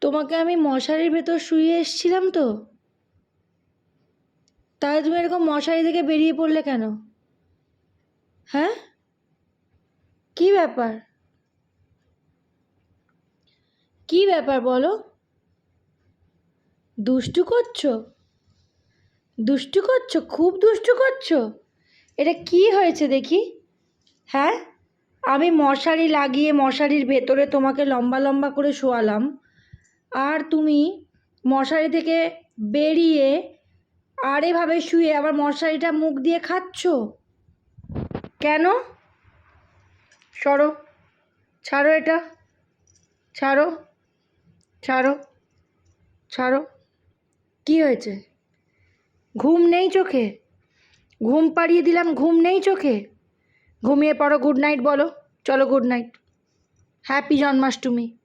তোমাকে আমি মশারির ভেতর শুয়ে এসছিলাম তো? তাহলে তুমি এরকম মশারি থেকে বেরিয়ে পড়লে কেন? হ্যাঁ? কি ব্যাপার? কি ব্যাপার বলো? দুষ্টু করছ? দুষ্টু করছ? খুব দুষ্টু করছ? এটা কি হয়েছে দেখি? হ্যাঁ? আমি মশারি লাগিয়ে মশারির ভেতরে তোমাকে লম্বা লম্বা করে শোয়ালাম। আর তুমি মশারি থেকে বেরিয়ে আর এভাবে শুয়ে আবার মশারিটা মুখ দিয়ে খাচ্ছো? কেন? সরো, ছাড়ো এটা, ছাড়ো ছাড়ো ছাড়ো। কি হয়েছে? ঘুম নেই চোখে? ঘুম পাড়িয়ে দিলাম, ঘুম নেই চোখে? ঘুমিয়ে পড়ো, গুড নাইট বলো, চলো গুড নাইট। হ্যাপি জন্মাষ্টমী।